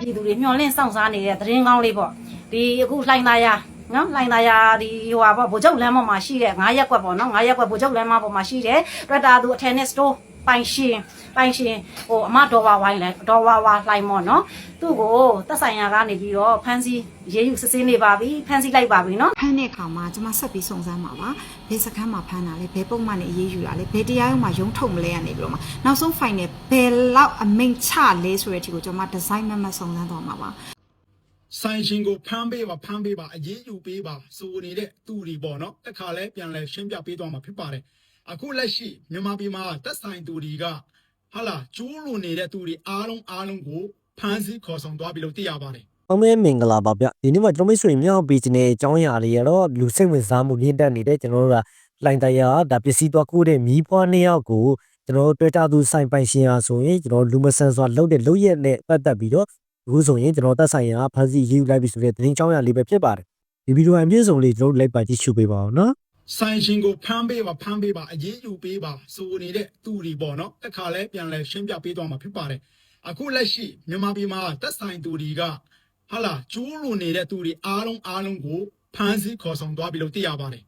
ပြည်သူတွေမျှော်လင့်စောင့်စားနေတဲ့သတင်းကောင်းလေးပေါ့ဒီအခုလှိုင်းသားရနော်လှိုင်းသားရဒီဟိုဟာပေါ့ဗိုလ်ချုပ်လမ်းပေါ်မှာရှိတဲ့9ရက်ကွက်ပေါ့နော်9ရက်ကွက်ဗိုလ်ချုပ်လမ်းမပေါ်မှာရှိတဲ့တွေ့တာသူအထက်နဲ့စတိုး ပိုင်ရှင်ပိုင်ရှင်ဟိုအမဒေါ်ဝါဝိုင်းလဲဒေါ်ဝါဝါလှိုင်းမော်နော်သူ့ကိုတက်ဆိုင်ရာကနေပြီးတော့ဖမ်းဆီးရေးယူစစ်ဆေးနေပါပြီဖမ်းဆီးလိုက်ပါပြီနော်ဖမ်းတဲ့အခါမှာကျွန်မဆက်ပြီးစုံစမ်းမှာပါဘယ်စခန်းမှာဖမ်းတာလဲဘယ်ပုံမှန်နဲ့အေးအေးယူတာလဲဘယ်တရားရုံးမှာရုံးထုတ်မလဲရနေပြီးတော့မှနောက်ဆုံး final ဘယ်လောက်အမိန်ချလဲဆိုတဲ့အထိကိုကျွန်မဒီဇိုင်းမမတ်စုံစမ်းသွားမှာပါဆိုင်ရှင်ကိုဖမ်းပေးပါဖမ်းပေးပါအရေးယူပေးပါဆိုနေတဲ့သူတွေပေါ့နော်တခါလဲပြန်လဲရှင်းပြပေးသွားမှာဖြစ်ပါတယ် အခုလက်ရှိမြန်မာပြည်မှာတက်ဆိုင်သူတွေကဟာလာကျိုးလွန်နေတဲ့သူတွေအားလုံးအားလုံးကိုဖမ်းဆီးခေါ်ဆောင်သွားပြီလို့သိရပါတယ်။အောင်မဲမင်္ဂလာပါဗျ။ဒီနေ့မှာကျွန်တော်မိတ်ဆွေမြောက်ပေးခြင်းတဲ့အကြောင်းအရာတွေကတော့လူစိတ်ဝင်စားမှုမြင့်တက်နေတဲ့ကျွန်တော်တို့ကလိုင်းတရားဒါပစ္စည်းသွားကိုတဲ့မီးပွားနှစ်ယောက်ကိုကျွန်တော်တို့တွေ့တာသူဆိုင်ပိုင်ရှင်အားဆိုရင်ကျွန်တော်လူမဆန်စွာလှုပ်တဲ့လှုပ်ရက်နဲ့ပတ်သက်ပြီးတော့အခုဆိုရင်ကျွန်တော်သက်ဆိုင်ရာဖန်စီရေးယူလိုက်ပြီဆိုတဲ့သတင်းကြောင်းအရာလေးပဲဖြစ်ပါတယ်။ဒီဗီဒီယိုအပြည့်စုံလေးကျွန်တော်တို့လိုက်ပါကြည့်ရှုပေးပါအောင်နော်။ ဆိုင်ရှင်ကိုဖမ်းပေးပါဖမ်းပေးပါအရေးယူပေးပါဆိုနေတဲ့သူတွေပေါ့နော်တခါလဲပြန်လဲရှင်းပြပေးသွားမှာဖြစ်ပါတယ်အခုလက်ရှိမြန်မာပြည်မှာတက်ဆိုင်သူတွေကဟာလာကျိုးလွန်နေတဲ့သူတွေအားလုံးအားလုံးကိုဖမ်းဆီးခေါ်ဆောင်သွားပြီလို့သိရပါတယ်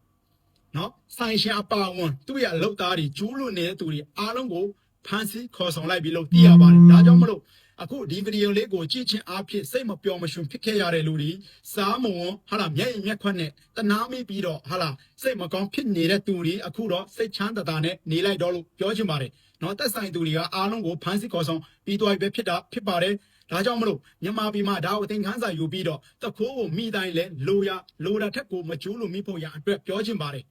နော်ဆိုင်ရှင်အပါဝန်သူ့ရဲ့အလုပ်သားတွေကျိုးလွန်နေတဲ့သူတွေအားလုံးကိုဖမ်းဆီးခေါ်ဆောင်လိုက်ပြီလို့သိရပါတယ်ဒါကြောင့်မလို့ အခုဒီဗီဒီယိုလေးကိုကြည့်ချင်းအားဖြင့်စိတ်မပျော်မရွှင်ဖြစ်ခဲ့ရတဲ့လူတွေစားမဝန်ဟာလာမျက်ရည်မျက်ခွက်နဲ့တနာမိပြီးတော့ဟာလာစိတ်မကောင်းဖြစ်နေတဲ့သူတွေအခုတော့စိတ်ချမ်းသာတာနဲ့နေလိုက်တော့လို့ပြောချင်ပါတယ်နော်တက်ဆိုင်သူတွေကအားလုံးကိုဖမ်းဆီးခေါ်ဆောင်ပြီးသွားပြီပဲဖြစ်တာဖြစ်ပါတယ်ဒါကြောင့်မလို့မြန်မာပြည်မှာဒါကိုအသင်ခန်းစာယူပြီးတော့တခိုးကိုမိတိုင်းလဲလိုရလိုတာထက်ကိုမကျိုးလို့မိဖို့ရအတွက်ပြောချင်ပါတယ်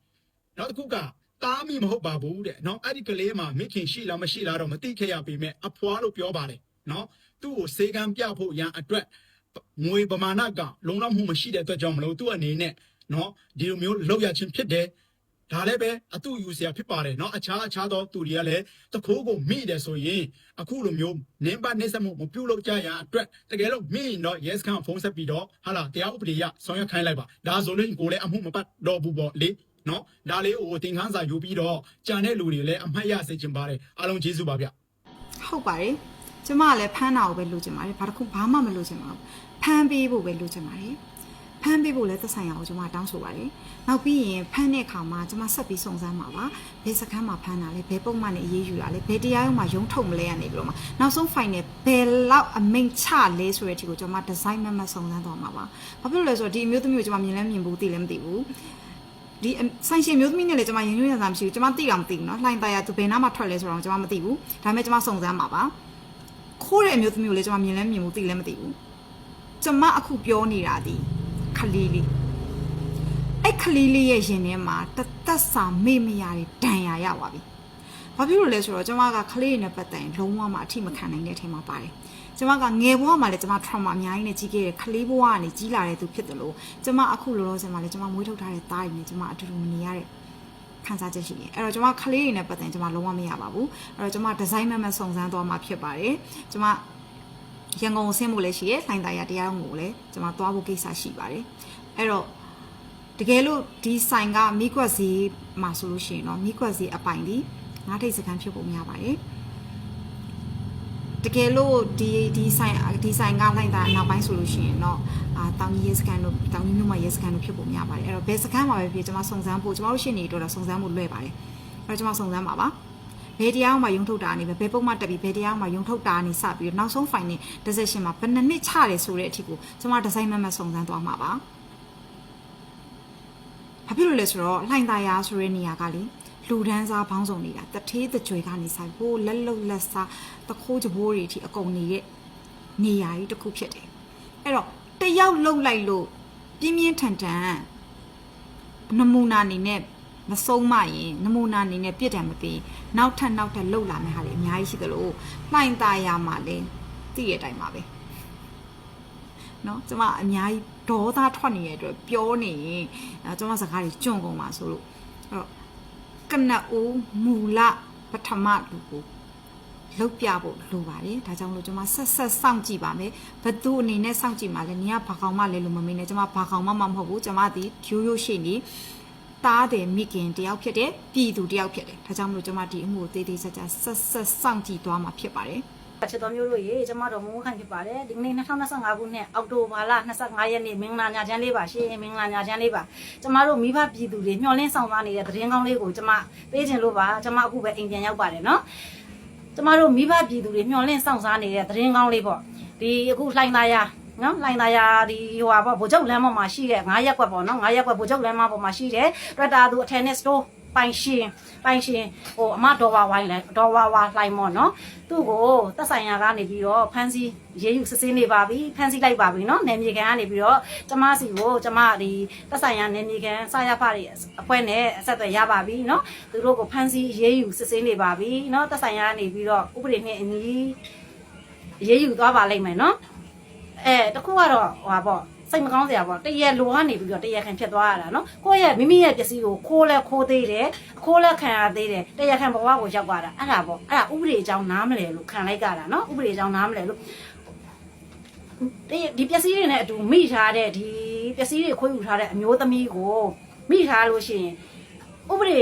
နောက်တစ်ခုကတားမိမဟုတ်ပါဘူးတဲ့နော်အဲ့ဒီကလေးမှာမိခင်ရှိလားမရှိလားတော့မသိခဲ့ရပေမဲ့အဖွားလို့ပြောပါတယ် နော်သူ့ကိုစေကံပြဖို့ရန်အတွက်ငွေပမာဏကလုံလောက်မှုမရှိတဲ့အတွက်ကြောင့်မလို့သူ့အနေနဲ့နော်ဒီလိုမျိုးလောက်ရခြင်းဖြစ်တယ်ဒါလည်းပဲအတူယူเสียဖြစ်ပါတယ်เนาะအခြားအခြားသောသူတွေကလည်းတခိုးကိုမိတယ်ဆိုရင်အခုလိုမျိုးနင်းပါနေစမှုမပြုတ်လို့ကြရအတွက်တကယ်လို့မိရင်တော့ yes ခံဖုန်းဆက်ပြီးတော့ဟာလာတရားဥပဒေရဆောင်ရွက်ခိုင်းလိုက်ပါဒါဆိုရင်ကိုလည်းအမှုမပတ်တော့ဘူးပေါ့လေနော်ဒါလေးကိုသင်ခန်းစာယူပြီးတော့ကြံတဲ့လူတွေလည်းအမှတ်ရစေချင်ပါတယ်အားလုံးကျေးဇူးပါဗျ ဟုတ်ပါတယ် ကျမကလည်းဖမ်းတာကိုပဲလိုချင်ပါတယ်ဘာတစ်ခုဘာမှမလိုချင်ပါဘူးဖမ်းပေးဖို့ပဲလိုချင်ပါတယ်ဖမ်းပေးဖို့လည်းသက်ဆိုင်ရာကိုကျမတောင်းဆိုပါတယ်နောက်ပြီးရင်ဖမ်းတဲ့အခါမှာကျမဆက်ပြီးစုံစမ်းမှာပါဘယ်စခန်းမှာဖမ်းတာလဲဘယ်ပုံမှန်နဲ့အေးအေးယူတာလဲဘယ်တရားရုံးမှာရုံးထုတ်မလဲရနေပြီးတော့မှနောက်ဆုံး final ဘယ်လောက်အမိန်ချလဲဆိုတဲ့အထိကိုကျမဒီဇိုင်းမမတ်စုံစမ်းသွားမှာပါဘာဖြစ်လို့လဲဆိုတော့ဒီအမျိုးသမီးကိုကျမမြင်လဲမြင်ဘူးသိလဲမသိဘူး ဒီဆိုင်ရှင်မျိုးသမီးနဲ့လည်းကျွန်မရင်ရွေးရစားမရှိဘူးကျွန်မသိတာမသိဘူးเนาะလှိုင်းသားရသူဘယ်နားမှာထွက်လဲဆိုတော့ကျွန်မမသိဘူးဒါပေမဲ့ကျွန်မစုံစမ်းမှာပါ ခိုးတဲ့အမျိုးသမီးကိုလည်းကျွန်မမြင်လဲမြင်ဘူးသိလဲမသိဘူးကျွန်မအခုပြောနေတာဒီခလီလေးအဲ့ခလီလေးရဲ့ရင်ထဲမှာတသက်စာမေ့မရတဲ့ဒဏ်ရာရပါပြီဘာဖြစ်လို့လဲဆိုတော့ကျွန်မကခလေးတွေနဲ့ပတ်သက်ရင်လုံးဝမှအထိမခံနိုင်တဲ့အထဲမှာပါတယ်ကျွန်မကငယ်ဘဝမှာလည်းကျွန်မ trauma အများကြီးနဲ့ကြီးခဲ့တဲ့ခလေးဘဝကနေကြီးလာတဲ့သူဖြစ်တယ်လို့ကျွန်မအခုလောလောဆယ်မှာလည်းကျွန်မမွေးထုတ်ထားတဲ့သားတွေနဲ့ကျွန်မအတူတူမနေရတဲ့ ခံစားချက်ရှိတယ်အဲ့တော့ကျွန်မခလေးတွေနဲ့ပတ်သက်ရင်ကျွန်မလုံးဝမရပါဘူးအဲ့တော့ကျွန်မဒီဇိုင်းမမစုံစမ်းသွားမှာဖြစ်ပါတယ်ကျွန်မရန်ကုန်ကိုဆင်းဖို့လည်းရှိရယ်လှိုင်းသားရတရားရုံးကိုလည်းကျွန်မသွားဖို့ကိစ္စရှိပါတယ်အဲ့တော့တကယ်လို့ဒီဆိုင်ကမိကွက်စီမှာဆိုလို့ရှိရင်တော့မိကွက်စီအပိုင်ဒီငါးထိတ်စကန်ဖြစ်ဖို့များပါတယ် တကယ်လို့ဒီဒီဆိုင်ဒီဆိုင်ကလိုက်တာနောက်ပိုင်းဆိုလို့ရှိရင်တော့အာတောင်ကြီးရဲစကန်တို့တောင်ကြီးမြို့မှာရဲစကန်တို့ဖြစ်ဖို့များပါတယ်အဲ့တော့ဘယ်စကန်မှာပဲဖြစ်ကျွန်မစုံစမ်းဖို့ကျွန်တော်တို့ရှင်းနေတော့စုံစမ်းဖို့လွယ်ပါတယ်အဲ့တော့ကျွန်မစုံစမ်းပါပါဘယ်တရားမှယုံထုတ်တာအနေပဲဘယ်ပုံမှတက်ပြီးဘယ်တရားမှယုံထုတ်တာအနေစပြီးတော့နောက်ဆုံး final decision မှာဘယ်နှစ်နှစ်ချတယ်ဆိုတဲ့အထိကိုကျွန်မဒီဇိုင်းမမတ်စုံစမ်းသွားမှာပါဘာဖြစ်လို့လဲဆိုတော့လှိုင်သာယာဆိုတဲ့နေရာကလေ လူဒန်းစားဘောင်းဆောင်နေတာတထေးတကြွယ်ကနေဆိုင်ဟိုးလက်လုံလက်စားတခိုးကြဘိုးတွေအထိအကုန်နေတဲ့နေရာကြီးတစ်ခုဖြစ်တယ်အဲ့တော့တယောက်လှုပ်လိုက်လို့ပြင်းပြင်းထန်ထန်နမူနာအနေနဲ့မဆုံးမရင်နမူနာအနေနဲ့ပြစ်ဒဏ်မပေးနောက်ထပ်နောက်ထပ်လှုပ်လာမယ့်ဟာတွေအများကြီးရှိသလိုလှိုင်သာယာမှာလည်းသိရတဲ့အတိုင်းပါပဲเนาะကျမအများကြီးဒေါသထွက်နေတဲ့အတွက်ပြောနေရင်အဲကျမစကားတွေကြွန့်ကုန်ပါဆိုလို့အဲ့တော့ ကနဦးမူလပထမလူကိုလောက်ပြဖို့လိုပါတယ်ဒါကြောင့်မလို့ကျွန်မဆက်ဆက်စောင့်ကြည့်ပါမယ်ဘသူအနေနဲ့စောင့်ကြည့်မှာလဲနေကဘာကောင်မလဲလို့မမေးနဲ့ကျွန်မဘာကောင်မမမဟုတ်ဘူးကျွန်မဒီရိုးရိုးရှိနေတားတယ်မိခင်တယောက်ဖြစ်တယ်ပြည်သူတယောက်ဖြစ်တယ်ဒါကြောင့်မလို့ကျွန်မဒီအမှုကိုတေးသေးချာချာဆက်ဆက်စောင့်ကြည့်သွားမှာဖြစ်ပါတယ် ချစ်တော်မျိုးတို့ရေကျမတို့မမိုးခိုင်ဖြစ်ပါတယ်ဒီနေ့2025ခုနှစ်အောက်တိုဘာလ25ရက်နေ့မင်္ဂလာညချမ်းလေးပါရှင်မင်္ဂလာညချမ်းလေးပါကျမတို့မိဘပြည်သူတွေမျှော်လင့်ဆောင်သွားနေတဲ့သတင်းကောင်းလေးကိုကျမပေးခြင်းလို့ပါကျမအခုပဲအိမ်ပြန်ရောက်ပါတယ်နော်ကျမတို့မိဘပြည်သူတွေမျှော်လင့်ဆောင်စားနေတဲ့သတင်းကောင်းလေးပေါ့ဒီအခုလှိုင်းသားရနော်လိုင်းသားရဒီဟိုဟာပေါ့ဗိုလ်ချုပ်လမ်းပေါ်မှာရှိတဲ့9ရက်ကွက်ပေါ့နော်9ရက်ကွက်ဗိုလ်ချုပ်လမ်းမပေါ်မှာရှိတဲ့တွက်တာသူအထယ်နဲ့စတိုး ပိုင်ရှင်ပိုင်ရှင်ဟိုအမဒေါ်ဝါဝိုင်းလဲဒေါ်ဝါဝါလှိုင်းမော်နော်သူ့ကိုတက်ဆိုင်ရာကနေပြီးတော့ဖမ်းဆီးရေးယူစစ်ဆေးနေပါပြီဖမ်းဆီးလိုက်ပါပြီနော်နယ်မြေကန်ကနေပြီးတော့ကျမစီကိုကျမဒီတက်ဆိုင်ရာနယ်မြေကန်စရဖတွေအဖွဲ့နဲ့အဆက်အသွယ်ရပါပြီနော်သူတို့ကိုဖမ်းဆီးရေးယူစစ်ဆေးနေပါပြီနော်တက်ဆိုင်ရာကနေပြီးတော့ဥပဒေနဲ့အညီရေးယူသွားပါလိမ့်မယ်နော်အဲတခုကတော့ဟိုပါပေါ့ စိတ်မကောင်းစရာပေါ့တရက်လိုကနေပြီးတော့တရက်ခံဖြစ်သွားရတာနော်ကိုယ့်ရဲ့မိမိရဲ့ပစ္စည်းကိုခိုးလဲခိုးသေးတယ်ခိုးလဲခံရသေးတယ်တရက်ခံဘဝကိုရောက်သွားတာအဲ့ဒါပေါ့အဲ့ဒါဥပဒေအကြောင်းနားမလဲလို့ခံလိုက်ကြတာနော်ဥပဒေအကြောင်းနားမလဲလို့ဒီဒီပစ္စည်းတွေနဲ့အတူမိထားတဲ့ဒီပစ္စည်းတွေခွေးယူထားတဲ့အမျိုးသမီးကိုမိထားလို့ရှိရင်ဥပဒေ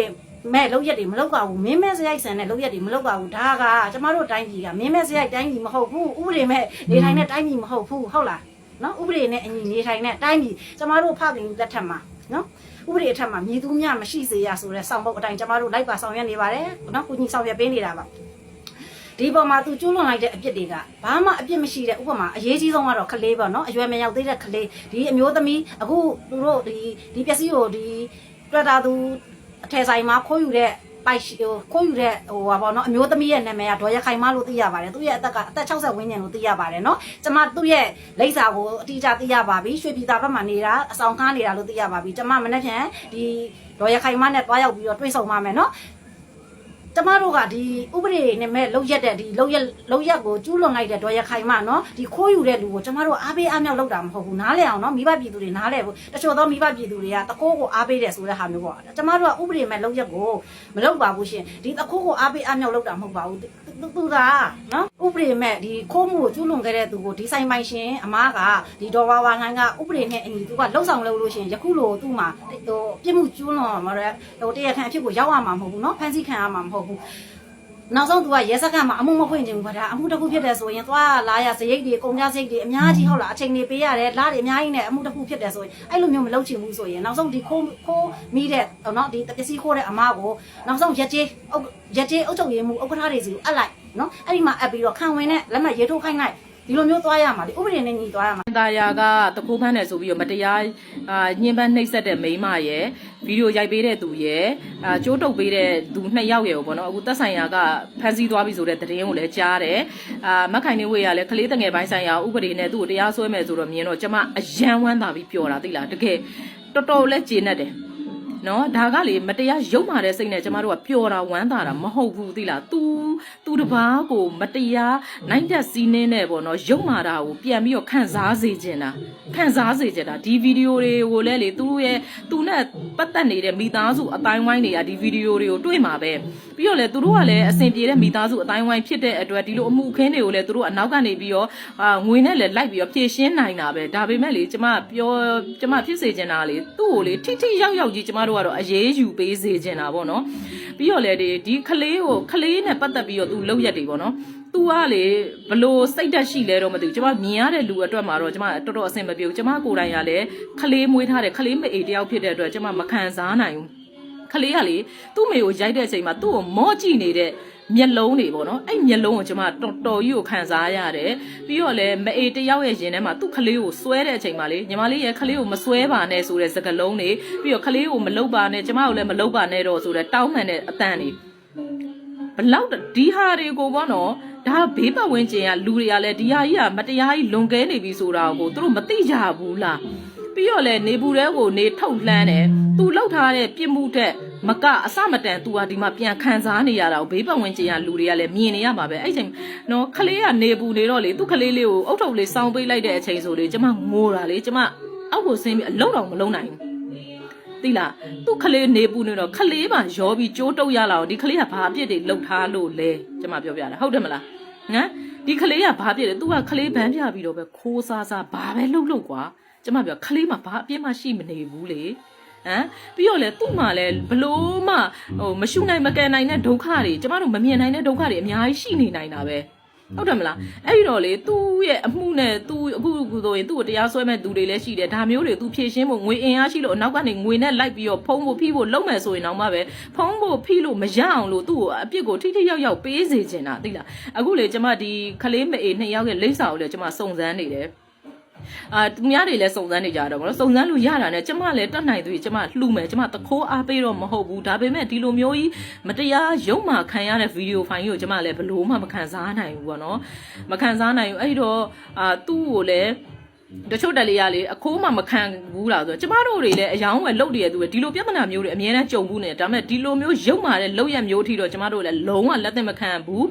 မဲ့လောက်ရက်တွေမလောက်ပါဘူးမင်းမဲစရိုက်ဆန်တဲ့လောက်ရက်တွေမလောက်ပါဘူးဒါကကျမတို့တိုင်းပြည်ကမင်းမဲစရိုက်တိုင်းပြည်မဟုတ်ဘူးဥပဒေမဲ့နေထိုင်တဲ့တိုင်းပြည်မဟုတ်ဘူးဟုတ်လား နော်ဥပဒေနဲ့အညီနေထိုင်တဲ့အတိုင်းပြည်ကျမတို့ဖခင်လက်ထက်မှာနော်ဥပဒေအထက်မှာမြည်သူမြမရှိစေရဆိုတဲ့စောင့်ပုတ်အတိုင်းကျမတို့လိုက်ပါဆောင်ရွက်နေပါတယ်နော်ကိုကြီးဆောင်ရွက်ပေးနေတာပါဒီပေါ်မှာသူကျွလွန်လိုက်တဲ့အပြစ်တွေကဘာမှအပြစ်မရှိတဲ့ဥပမာအရေးကြီးဆုံးကတော့ကလေးပေါ့နော်အရွယ်မရောက်သေးတဲ့ကလေးဒီအမျိုးသမီးအခုသူတို့ဒီဒီပစ္စည်းကိုဒီတွက်တာသူအထယ်ဆိုင်မှာခိုးယူတဲ့ ပိုက်ဟိုခိုးယူတဲ့ဟိုပါပေါ့နော်အမျိုးသမီးရဲ့နာမည်ကဒေါ်ရခိုင်မလို့သိရပါတယ်သူရဲ့အသက်က အသက်60ဝန်းကျင်လို့သိရပါတယ်နော်ကျမသူ့ရဲ့လိပ်စာကိုအတိအကျသိရပါပြီရွှေပြည်သာဘက်မှာနေတာအဆောင်ကားနေတာလို့သိရပါပြီကျမမနေ့ဖြန်ဒီဒေါ်ရခိုင်မနဲ့တွားရောက်ပြီးတော့တွေ့ဆုံပါမယ်နော် ကျမတို့ကဒီဥပဒေနဲ့မဲ့လောက်ရက်တဲ့ဒီလောက်ရက်လောက်ရက်ကိုကျူးလွန်လိုက်တဲ့ဒေါ်ရခိုင်မနော်ဒီခိုးယူတဲ့လူကိုကျမတို့အားပေးအားမြောက်လုပ်တာမဟုတ်ဘူးနားလဲအောင်နော်မိဘပြည်သူတွေနားလဲဘူးတချို့သောမိဘပြည်သူတွေကတကိုးကိုအားပေးတယ်ဆိုတဲ့ဟာမျိုးပေါ့ကျမတို့ကဥပဒေမဲ့လောက်ရက်ကိုမလုပ်ပါဘူးရှင်ဒီတကိုးကိုအားပေးအားမြောက်လုပ်တာမဟုတ်ပါဘူးသူသူကနော်ဥပဒေမဲ့ဒီခိုးမှုကိုကျူးလွန်ခဲ့တဲ့သူကိုဒီဆိုင်ပိုင်ရှင်အမားကဒီဒေါ်ဝါဝါဟန်ကဥပဒေနဲ့အညီသူကလှုပ်ဆောင်လုပ်လို့ရှင်ယခုလိုသူ့မှာဟိုပြစ်မှုကျူးလွန်မှာတော့ဟိုတရားခံအဖြစ်ကိုရောက်ရမှာမဟုတ်ဘူးနော်ဖန်ဆီးခံရမှာမဟုတ်ဘူး နောက်ဆုံး तू ကရဲစခန်းမှာအမှုမဖွင့်ချင်ဘူးဗဒါအမှုတစ်ခုဖြစ်တယ်ဆိုရင်သွားလာရစရိတ်တွေကုန်ကြစရိတ်တွေအများကြီးဟုတ်လားအချိန်တွေပေးရတယ်လားတွေအများကြီးနဲ့အမှုတစ်ခုဖြစ်တယ်ဆိုရင်အဲ့လိုမျိုးမလုပ်ချင်ဘူးဆိုရင်နောက်ဆုံးဒီခိုးခိုးမိတဲ့เนาะဒီပစ္စည်းခိုးတဲ့အမားကိုနောက်ဆုံးရက်ကျေးအုပ်ရက်ကျေးအုပ်ချုပ်ရေးမှုဥက္ကဋ္ဌတွေစီကိုအပ်လိုက် နော်အဲ့ဒီမှာအပ်ပြီးတော့ခံဝင်တဲ့လက်မှတ်ရေးထိုးခိုင်းလိုက်ဒီလိုမျိုးသွားရမှာလေဥပဒေနဲ့ညီသွားရမှာတာယာကတခိုးဖမ်းတယ်ဆိုပြီးတော့မတရားအာညှဉ်းပန်းနှိပ်စက်တဲ့မိန်းမရယ်ဗီဒီယိုရိုက်ပေးတဲ့သူရယ်အာကြိုးတုပ်ပေးတဲ့သူနှစ်ယောက်ရယ်ပေါ့နော်အခုသက်ဆိုင်ရာကဖမ်းဆီးသွားပြီဆိုတဲ့သတင်းကိုလည်းကြားတယ်အာမက်ခိုင်နေဝေကလည်းကလေးတငယ်ပိုင်းဆိုင်ရာဥပဒေနဲ့သူ့ကိုတရားစွဲမယ်ဆိုတော့မြင်တော့ကျမအယံဝမ်းသာပြီးပျော်တာသိလားတကယ်တော်တော်လည်းကျေနပ်တယ် နော်ဒါကလေမတရားရုပ်မာတဲ့စိတ်နဲ့ကျမတို့ကပျော်တာဝမ်းသာတာမဟုတ်ဘူးသိလား तू तू တပားကိုမတရားနိုင်တက်စီးနှင်းနဲ့ပေါ့နော်ရုပ်မာတာကိုပြန်ပြီးတော့ခံစားစေချင်တာခံစားစေချင်တာဒီဗီဒီယိုတွေကိုလည်းလေသူရဲ့သူနဲ့ပတ်သက်နေတဲ့မိသားစုအတိုင်းဝိုင်းတွေကဒီဗီဒီယိုတွေကိုတွေ့မှာပဲပြီးတော့လေသူတို့ကလည်းအဆင်ပြေတဲ့မိသားစုအတိုင်းဝိုင်းဖြစ်တဲ့အတွက်ဒီလိုအမှုအခင်းတွေကိုလည်းသူတို့အနောက်ကနေပြီးတော့အာငွေနဲ့လည်းလိုက်ပြီးတော့ဖြည့်ရှင်းနိုင်တာပဲဒါပေမဲ့လေကျမပြောကျမဖြစ်စေချင်တာလေသူ့ကိုလေထိထိရောက်ရောက်ကြီးကျမတို့ကတော့အရေးယူပေးစေချင်တာပေါ့နော်ပြီးတော့လေဒီဒီကလေးကိုကလေးနဲ့ပတ်သက်ပြီးတော့သူလောက်ရက်တွေပေါ့နော်သူကလေဘလို့စိတ်တက်ရှိလဲတော့မသိဘူးကျမမြင်ရတဲ့လူအတွက်မှာတော့ကျမတော်တော်အဆင်မပြေဘူးကျမကိုယ်တိုင်ကလည်းကလေးမွေးထားတဲ့ကလေးမအေးတယောက်ဖြစ်တဲ့အတွက်ကျမမခံစားနိုင်ဘူးကလေးကလေသူ့မေကိုရိုက်တဲ့အချိန်မှာသူ့ကိုမော့ကြည့်နေတဲ့ မျက်လုံးတွေပေါ့နော်အဲ့မျက်လုံးကိုကျမတော်တော်ကြီးကိုခံစားရတယ်ပြီးတော့လည်းမအေးတယောက်ရဲ့ရင်ထဲမှာသူ့ကလေးကိုဆွဲတဲ့အချိန်မှာလေညီမလေးရဲ့ကလေးကိုမဆွဲပါနဲ့ဆိုတဲ့စကားလုံးတွေပြီးတော့ကလေးကိုမလုတ်ပါနဲ့ကျမကိုလည်းမလုတ်ပါနဲ့တော့ဆိုတဲ့တောင်းပန်တဲ့အတန်တွေဘလောက်ဒီဟာတွေကိုပေါ့နော်ဒါဘေးပတ်ဝန်းကျင်ကလူတွေကလည်းဒီဟာကြီးကမတရားကြီးလွန်ကဲနေပြီဆိုတာကိုသူတို့မသိကြဘူးလားပြီးတော့လေနေဘူးတဲကိုနေထုတ်လှမ်းတယ်သူလောက်ထားတဲ့ပြစ်မှုတဲ့ မကအစမတန်သူဟာဒီမှာပြန်ခံစားနေရတာကိုဘေးပတ်ဝန်းကျင်ကလူတွေကလည်းမြင်နေရမှာပဲအဲ့ချိန်နော်ခလေးကနေဘူးနေတော့လေသူခလေးလေးကိုအုတ်ထုပ်လေးစောင်းပေးလိုက်တဲ့အချိန်ဆိုလေကျမငိုတာလေကျမအောက်ကိုဆင်းပြီးအလုံးတော်မလုံးနိုင်ဘူးသိလားသူ့ကလေးနေပူနေတော့ကလေးပါရောပြီးကြိုးတုပ်ရလာတော့ဒီကလေးကဘာအပြစ်တွေလှုပ်ထားလို့လဲကျမပြောပြတာဟုတ်တယ်မလားဟမ်ဒီကလေးကဘာပြစ်လဲ तू ကကလေးဘန်းပြပြီးတော့ပဲခိုးစားစားဘာပဲလှုပ်လှုပ်ကွာကျမပြောကလေးမှာဘာအပြစ်မှရှိမနေဘူးလေ ဟမ်ပြီးတော့လေသူ့မှာလည်းဘလို့မှဟိုမရှုနိုင်မကန်နိုင်တဲ့ဒုက္ခတွေကျမတို့မမြင်နိုင်တဲ့ဒုက္ခတွေအများကြီးရှိနေနိုင်တာပဲဟုတ်တယ်မလားအဲ့ဒီတော့လေသူ့ရဲ့အမှုနဲ့သူအခုအခုဆိုရင်သူ့ကိုတရားစွဲမဲ့သူတွေလည်းရှိတယ်ဒါမျိုးတွေသူဖြည့်ရှင်းဖို့ငွေအင်အားရှိလို့အနောက်ကနေငွေနဲ့လိုက်ပြီးတော့ဖုံးဖို့ဖိဖို့လုပ်မယ်ဆိုရင်တော့မှပဲဖုံးဖို့ဖိလို့မရအောင်လို့သူ့ကိုအပြစ်ကိုထိထိရောက်ရောက်ပေးစေချင်တာသိလားအခုလေကျမဒီခလေးမအေနှစ်ယောက်ရဲ့လိမ့်စာကိုလည်းကျမစုံစမ်းနေတယ် အာသူများတွေလည်းစုံစမ်းနေကြတော့မလို့စုံစမ်းလို့ရတာနဲ့ကျမလည်းတတ်နိုင်သူကြီးကျမလှူမယ်ကျမတခိုးအားပေးတော့မဟုတ်ဘူးဒါပေမဲ့ဒီလိုမျိုးကြီးမတရားရုံမှခံရတဲ့ဗီဒီယိုဖိုင်ကြီးကိုကျမလည်းဘလို့မှမခံစားနိုင်ဘူးပေါ့နော်မခံစားနိုင်ဘူးအဲ့ဒီတော့အာသူ့ကိုလည်းတချို့တက်လေးရလေအခိုးမှမခံဘူးလားဆိုတော့ကျမတို့တွေလည်းအယောင်းဝယ်လုတ်တရသူပဲဒီလိုပြဿနာမျိုးတွေအများနဲ့ကြုံဘူးနေတယ်ဒါပေမဲ့ဒီလိုမျိုးရုံမာတဲ့လောက်ရမျိုးအထိတော့ကျမတို့လည်းလုံးဝလက်သက်မခံဘူး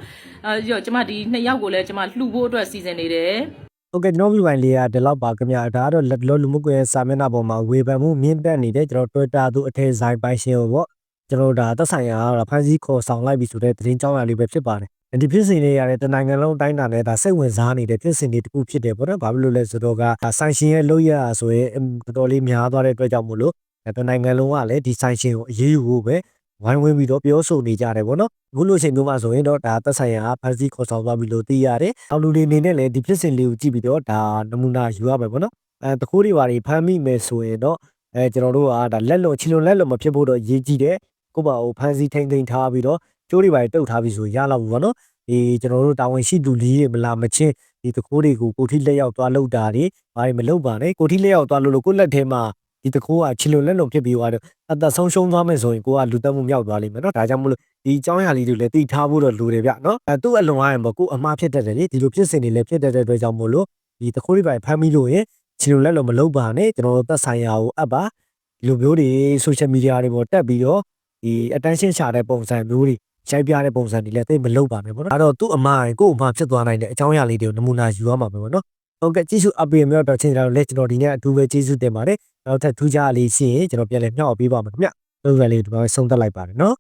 အဲဒီတော့ကျမဒီနှစ်ယောက်ကိုလည်းကျမလှူဖို့အတွက်စီစဉ်နေတယ် โอเคကျွန်တော်ဗီဒီယိုလေးကဒီလောက်ပါခင်ဗျာဒါကတော့လက်လောလူမှုကွန်ရက်စာမျက်နှာပေါ်မှာဝေဖန်မှုမြင့်တက်နေတဲ့ကျွန်တော် Twitter သူအထည်ဆိုင်ပိုင်ရှင်ကိုပေါ့ကျွန်တော်ဒါသက်ဆိုင်ရာကတော့ဖန်စီခေါ်ဆောင်လိုက်ပြီဆိုတဲ့သတင်းကြောင်းအရာလေးပဲဖြစ်ပါတယ်ဒီဖြစ်စဉ်လေးရတယ်တနိုင်ငံလုံးတိုင်းတာနဲ့ဒါစိတ်ဝင်စားနေတဲ့ဖြစ်စဉ်တွေတစ်ခုဖြစ်တယ်ပေါ့နော်ဘာဖြစ်လို့လဲဆိုတော့ကဆိုင်ရှင်ရဲ့လုပ်ရဆိုရင်တော်တော်လေးများသွားတဲ့အတွက်ကြောင့်မို့လို့တနိုင်ငံလုံးကလည်းဒီဆိုင်ရှင်ကိုအရေးယူဖို့ပဲ ဝိုင်းဝန်းပြီးတော့ပြောဆိုနေကြတယ်ပေါ့နော်အခုလိုချိန်မျိုးမှာဆိုရင်တော့ဒါသက်ဆိုင်ရာဖန်စီခေါ်ဆောင်သွားပြီလို့သိရတယ်အောက်လူတွေအနေနဲ့လည်းဒီဖြစ်စဉ်လေးကိုကြည့်ပြီးတော့ဒါနမူနာယူရမယ်ပေါ့နော်အဲတခိုးတွေပါတွေဖမ်းမိမယ်ဆိုရင်တော့အဲကျွန်တော်တို့ကဒါလက်လွန်ချီလွန်လက်လွန်မဖြစ်ဖို့တော့ရေးကြည့်တယ်ကိုယ့်ဘာကိုဖမ်းဆီးထိန်ထိန်ထားပြီးတော့ကျိုးတွေပါတွေတုတ်ထားပြီးဆိုရလောက်ဘူးပေါ့နော်ဒီကျွန်တော်တို့တာဝန်ရှိသူလေးတွေမလာမချင်းဒီတခိုးတွေကိုကိုထိလက်ရောက်သွားလောက်တာတွေဘာတွေမလုပ်ပါနဲ့ကိုထိလက်ရောက်သွားလို့လို့ကိုလက်ထဲမှာ ဒီတခိုးကချီလွန်လက်လွန်ဖြစ်ပြီးသွားတော့အသက်ဆုံးရှုံးသွားမယ်ဆိုရင်ကိုကလူတက်မှုမြောက်သွားလိမ့်မယ်နော်ဒါကြောင့်မို့လို့ဒီအကြောင်းအရာလေးတွေလည်းသိထားဖို့တော့လိုတယ်ဗျနော်အဲသူ့အလွန်အားရင်ပေါ့ကိုအမှားဖြစ်တတ်တယ်လေဒီလိုဖြစ်စဉ်တွေလည်းဖြစ်တတ်တဲ့အတွက်ကြောင့်မို့လို့ဒီတခိုးတွေပါဖမ်းပြီးလို့ရင်ချီလွန်လက်လွန်မလုပ်ပါနဲ့ကျွန်တော်တို့သက်ဆိုင်ရာကိုအပ်ပါဒီလိုမျိုးတွေ social media တွေပေါ်တက်ပြီးတော့ဒီ attention ရှာတဲ့ပုံစံမျိုးတွေရိုက်ပြတဲ့ပုံစံတွေလည်းသိမလုပ်ပါနဲ့ပေါ့နော်အဲ့တော့သူ့အမှားရင်ကို့အမှားဖြစ်သွားနိုင်တဲ့အကြောင်းအရာလေးတွေကိုနမူနာယူရမှာပဲပေါ့နော် ဟုတ်ကဲ့ကျေးဇူးအပေးမြောက်တော့ချင်းကျွန်တော်လည်းကျွန်တော်ဒီနေ့အထူးပဲကျေးဇူးတင်ပါတယ်နောက်ထပ်ထူးခြားလေးရှိရင်ကျွန်တော်ပြန်လည်မျှောက်ပေးပါမယ်ခင်ဗျ။ဒီလိုလေးဒီမှာဆုံးသက်လိုက်ပါတယ်နော်